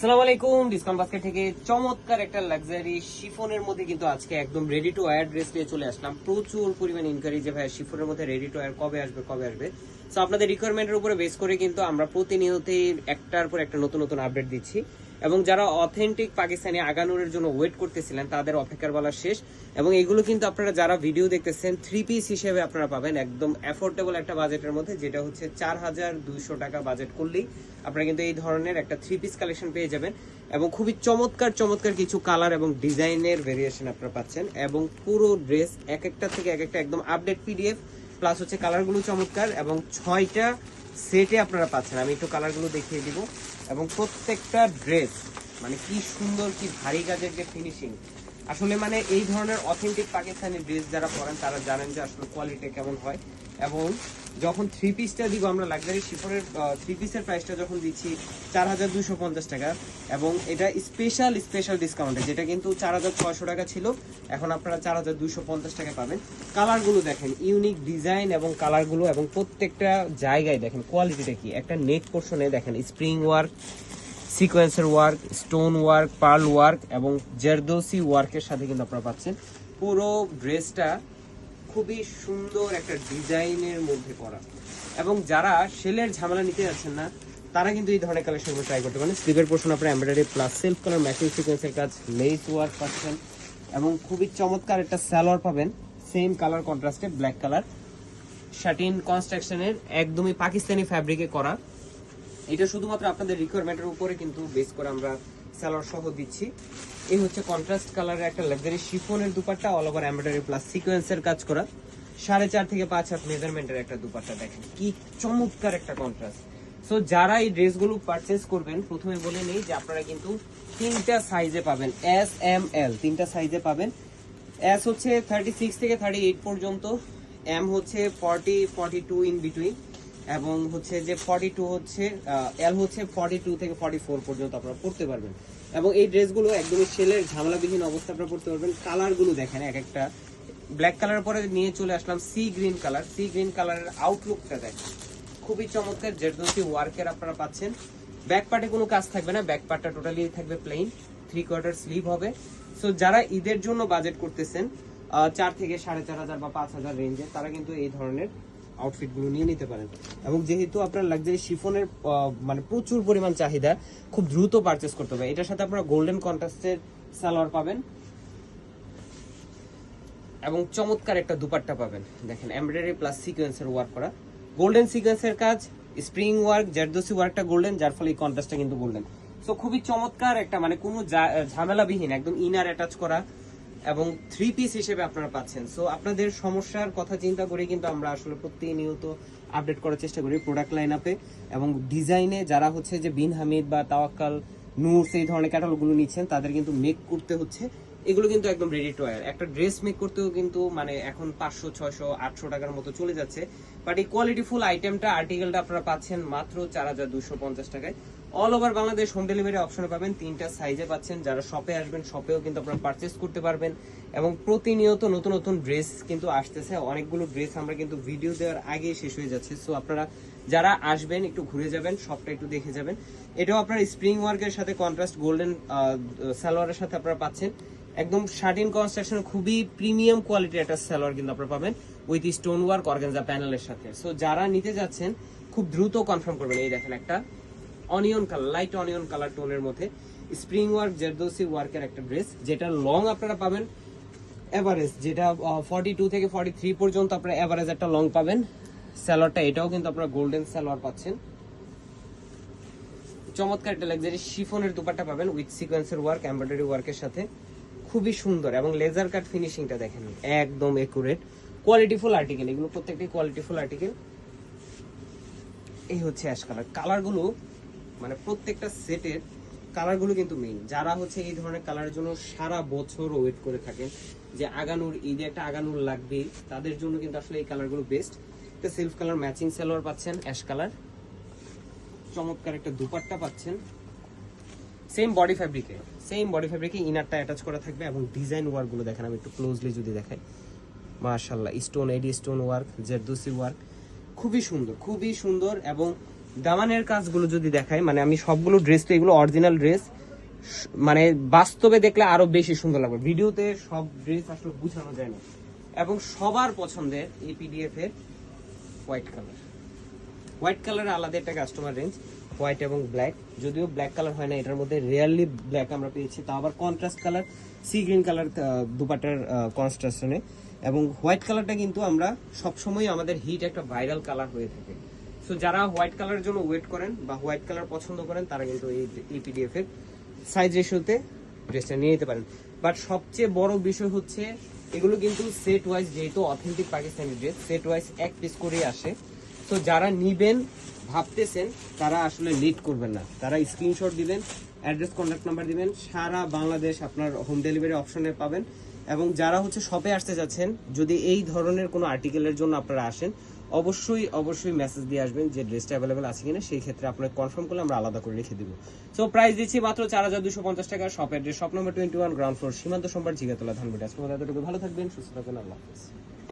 আসসালামু আলাইকুম discount basket থেকে চমৎকার একটা লাক্সারি শিফনের মধ্যে কিন্তু আজকে একদম রেডি টু ওয়ার ড্রেস নিয়ে চলে আসলাম। প্রচুর পরিমাণ ইনকোয়ারি যে ভাই শিফনের মধ্যে রেডি টু ওয়ার কবে আসবে কবে আসবে। সো আপনাদের রিকোয়ারমেন্টের উপরে বেস করে কিন্তু আমরা প্রতিনিয়তই একটার পর একটা নতুন নতুন আপডেট দিচ্ছি। এবং যারা অথেন্টিক পাকিস্তানি আগানুরের জন্য ওয়েট করতেছিলেন, তাদের অপেক্ষার বলা শেষ। এবং এগুলো কিন্তু আপনারা যারা ভিডিও দেখতেছেন থ্রি পিস হিসেবে আপনারা পাবেন একদম অ্যাফোর্ডেবল একটা বাজেটের মধ্যে, যেটা হচ্ছে চার হাজার দুইশো টাকা বাজেট করলেই আপনারা কিন্তু এই ধরনের একটা থ্রি পিস কালেকশন পেয়ে যাবেন। এবং খুবই চমৎকার চমৎকার কিছু কালার এবং ডিজাইনের ভেরিয়েশন আপনারা পাচ্ছেন। এবং পুরো ড্রেস এক একটা থেকে এক একটা একদম আপডেট পিডিএফ প্লাস হচ্ছে কালারগুলো চমৎকার এবং ছয়টা সেটে আপনারা পাচ্ছেন। আমি একটু কালারগুলো দেখিয়ে দিব। এবং প্রত্যেকটা ড্রেস মানে কি সুন্দর, কি ভারী কাজের যে ফিনিশিং আসলে মানে এই ধরনের অথেন্টিক পাকিস্তানি ড্রেস যারা পরেন, তারা জানেন যে আসলে কোয়ালিটি কেমন হয়। এবং যখন থ্রি পিসটা দিব, আমরা লাক্সারি শিফনের থ্রি পিসের প্রাইসটা যখন দিচ্ছি, চার হাজার দুশো পঞ্চাশ টাকা। এবং এটা স্পেশাল স্পেশাল ডিসকাউন্টে যেটা কিন্তু চার হাজার ছয়শো টাকা ছিল, এখন আপনারা চার হাজার দুশো পঞ্চাশ টাকা পাবেন। কালারগুলো দেখেন ইউনিক ডিজাইন এবং কালারগুলো এবং প্রত্যেকটা জায়গায় দেখেন কোয়ালিটিটা কি? একটা নেক পোর্শনে দেখেন স্প্রিং ওয়ার্ক সিকোয়েন্সের work stone work pearl work এবং জেরদোসি ওয়ার্কের সাথে কিন্তু আপনারা পাচ্ছেন। পুরো ড্রেসটা খুবই সুন্দর একটা ডিজাইনের মধ্যে করা। এবং যারা সেলের ঝামেলা নিতে যাচ্ছেন না, তারা কিন্তু এই ধরনের কালেকশনগুলো ট্রাই করতে পারেন। স্লিভের পোর্শন আপনার embroidery plus self colour matching সিকোয়েন্সের কাজ লেস ওয়ার্ক পাচ্ছেন এবং খুবই চমৎকার একটা স্যালোয়ার পাবেন। সেম কালার কন্ট্রাস্টে ব্ল্যাক কালার শাটিন কনস্ট্রাকশনের একদমই পাকিস্তানি ফ্যাব্রিকে করা। এটা শুধুমাত্র আপনাদের রিকোয়ারমেন্টের উপরে কিন্তু বেস করে আমরা স্যালোয়ার সহ দিচ্ছি। এই হচ্ছে কন্ট্রাস্ট কালারের একটা লাক্সারি শিফনের dupatta all over embroidery plus সিকোয়েন্সের কাজ করা। সাড়ে চার থেকে পাঁচ হাত মেজারমেন্টের একটা দুপাট্টা দেখেন। কি চমৎকার একটা কন্ট্রাস্ট সো যারা এই ড্রেসগুলো পারচেস করবেন, প্রথমে বলে নেই যে আপনারা কিন্তু তিনটা সাইজে পাবেন। এস এম এল তিনটা সাইজে পাবেন। এস হচ্ছে থার্টি সিক্স থেকে থার্টি এইট পর্যন্ত এম হচ্ছে forty forty two in between এবং হচ্ছে যে ফর্টি টু হচ্ছে এল হচ্ছে ফর্টি টু থেকে ফর্টি ফোর পর্যন্ত আপনারা পড়তে পারবেন। এবং এই ড্রেসগুলো একদমই সেলের ঝামেলাবিহীন অবস্থা, আপনারা পড়তে পারবেন। কালারগুলো দেখেন এক একটা। ব্ল্যাক কালার পরে নিয়ে চলে আসলাম sea green colour. Sea green কালারের আউটলুকটা দেখেন। খুবই চমৎকার জেরদোসি ওয়ার্কের আপনারা পাচ্ছেন। ব্যাক পার্টে কোনো কাজ থাকবে না, ব্যাক পার্টটা টোটালি থাকবে প্লেন থ্রি কোয়ার্টার স্লিভ হবে। সো যারা ঈদের জন্য বাজেট করতেছেন চার থেকে সাড়ে চার হাজার বা পাঁচ হাজার রেঞ্জে তারা কিন্তু এই ধরনের আউটফিটগুলো নিয়ে নিতে পারেন। এবং যেহেতু আপনার লাক্সারি শিফনের মানে প্রচুর পরিমাণ চাহিদা, খুব দ্রুত পারচেস করতে হবে। এটার সাথে আপনারা গোল্ডেন কন্ট্রাস্টের সালোয়ার পাবেন। এবং চমৎকার একটা দুপাট্টা পাবেন। দেখেন এমব্রয়ডারি প্লাস সিকোয়েন্সের ওয়ার্ক করা। গোল্ডেন সিকোয়েন্সের কাজ স্প্রিং ওয়ার্ক জারদোসি ওয়ার্কটা গোল্ডেন যার ফলে এই কন্ট্রাস্টটা কিন্তু গোল্ডেন সো খুবই চমৎকার একটা মানে কোনো ঝামেলাবিহীন, একদম ইনার অ্যাটাচ করা এবং থ্রি পিস হিসেবে আপনারা পাচ্ছেন। সো আপনাদের সমস্যার কথা চিন্তা করে কিন্তু আমরা আসলে প্রতিনিয়ত আপডেট করার চেষ্টা করি প্রোডাক্ট লাইন আপে এবং ডিজাইনে যারা হচ্ছে যে বিন হামিদ বা তাওয়াক্কাল নূর্স এই ধরনের ক্যাটালগুলো নিচ্ছেন, তাদের কিন্তু মেক করতে হচ্ছে। এগুলো কিন্তু একদম রেডি টু ওয়্যার একটা ড্রেস মেক করতেও কিন্তু মানে এখন পাঁচশো, ছয়শো, আটশো টাকার মতো চলে যাচ্ছে। বাট এই কোয়ালিটি ফুল আইটেমটা আর্টিকেলটা আপনারা পাচ্ছেন মাত্র চার হাজার দুশো পঞ্চাশ টাকায়। All over Bangladesh home delivery অপশনে পাবেন। তিনটা সাইজে পাচ্ছেন। যারা শপে আসবেন শপেও কিন্তু আপনারা পারচেস করতে পারবেন। এবং প্রতিনিয়ত নতুন নতুন ড্রেস কিন্তু আসতেছে। অনেকগুলো ড্রেস আমরা কিন্তু ভিডিও দেওয়ার আগে শেষ হয়ে যাচ্ছে। সো আপনারা যারা আসবেন, একটু ঘুরে যাবেন শপটা একটু দেখে যাবেন। এটাও আপনার স্প্রিং ওয়ার্কের সাথে কন্ট্রাস্ট গোল্ডেন সালোয়ারের সাথে আপনারা পাচ্ছেন। একদম শার্টিন কনস্ট্রাকশন খুবই প্রিমিয়াম কোয়ালিটির একটা সালোয়ার কিন্তু আপনারা পাবেন উইথ স্টোন ওয়ার্ক অর্গানজা প্যানেলের সাথে। সো যারা নিতে যাচ্ছেন, খুব দ্রুত কনফার্ম করবেন। এই দেখেন একটা onion colour light onion colour টোনের মধ্যে স্প্রিং ওয়ার্ক জেরদোসি ওয়ার্কের একটা ড্রেস যেটা লং আপনারা পাবেন এভারেজ যেটা ফর্টি টু থেকে ফর্টি থ্রি পর্যন্ত আপনারা এভারেজ একটা লং পাবেন। স্যালোয়ারটা এটাও কিন্তু আপনারা গোল্ডেন স্যালোয়ার পাচ্ছেন। চমৎকার একটা লাক্সারি শিফনের দুপাট্টা পাবেন উইথ সিকোয়েন্সের ওয়ার্ক এমব্রয়ডারি ওয়ার্কের সাথে। খুবই সুন্দর এবং লেজার কাট ফিনিশিংটা দেখেন। একদম একুরেট কোয়ালিটিফুল আর্টিকেল এগুলো প্রত্যেকটি কোয়ালিটিফুল আর্টিকেল এই হচ্ছে অ্যাশ কালার কালারগুলো মানে প্রত্যেকটা সেটের কালারগুলো কিন্তু মেইন যারা হচ্ছে এই ধরনের কালারের জন্য সারা বছর ওয়েট করে থাকেন, যে আগানুর ঈদে একটা আগানুর লাগবে তাদের জন্য কিন্তু আসলে এই কালারগুলো বেস্ট একটা সেলফ কালার ম্যাচিং সালোয়ার পাচ্ছেন অ্যাশ কালার চমৎকার একটা দুপাট্টা পাচ্ছেন। সেম বডি ফ্যাব্রিকে সেম বডি ফ্যাব্রিকে ইনারটা অ্যাটাচ করা থাকবে এবং ডিজাইন ওয়ার্কগুলো দেখেন, আমি একটু ক্লোজলি যদি দেখাই। মার্শাল্লাহ স্টোন এডি স্টোন ওয়ার্ক জেরদোসি ওয়ার্ক খুবই সুন্দর খুবই সুন্দর এবং দামানের কাজগুলো যদি দেখাই মানে আমি সবগুলো ড্রেস তো এগুলো অরিজিনাল ড্রেস মানে বাস্তবে দেখলে আরও বেশি সুন্দর লাগবে। ভিডিওতে সব ড্রেস আসলে বুঝানো যায় না। এবং সবার পছন্দের এই পিডিএফ এর হোয়াইট কালার হোয়াইট কালারের আলাদা একটা কাস্টমার রেঞ্জ হোয়াইট এবং ব্ল্যাক। যদিও ব্ল্যাক কালার হয় না, এটার মধ্যে রিয়ারলি ব্ল্যাক আমরা পেয়েছি। তা আবার contrast colour, sea green colour দুপাটার কনস্ট্রাকশনে। এবং হোয়াইট কালারটা কিন্তু আমরা সবসময় আমাদের হিট একটা ভাইরাল কালার হয়ে থাকে। সো যারা হোয়াইট কালারের জন্য ওয়েট করেন বা হোয়াইট কালার পছন্দ করেন, তারা কিন্তু এই পিডিএফ এর সাইজ রেশিওতে ড্রেসটা নিয়ে নিতে পারেন। বাট সবচেয়ে বড় বিষয় হচ্ছে, এগুলো কিন্তু সেট ওয়াইজ যেহেতু authentic Pakistani dress set wise এক পিস করে আসে। তো যারা নিবেন ভাবতেছেন, তারা আসলে লিড করবেন না। তারা স্ক্রিনশট দিবেন অ্যাড্রেস কন্ট্যাক্ট নাম্বার দিবেন, সারা বাংলাদেশ আপনার হোম ডেলিভারি অপশনে পাবেন। এবং যারা হচ্ছে শপে আসতে যাচ্ছেন, যদি এই ধরনের কোনো আর্টিকেলের জন্য আপনারা আসেন, অবশ্যই অবশ্যই মেসেজ দিয়ে আসবেন যে ড্রেসটা অ্যাভেলেবেল আছে কিনা, সেই ক্ষেত্রে আপনাকে কনফার্ম করলে আমরা আলাদা করে রেখে দিব। সো প্রাইস দিচ্ছি মাত্র চার হাজার দুশো পঞ্চাশ টাকা shop address shop number twenty one ground floor Shimanto সোমবার জিগাতলা ধানবাড়ি আজকে ভালো থাকবেন, সুস্থ থাকবেন, আল্লাহ হাফেজ।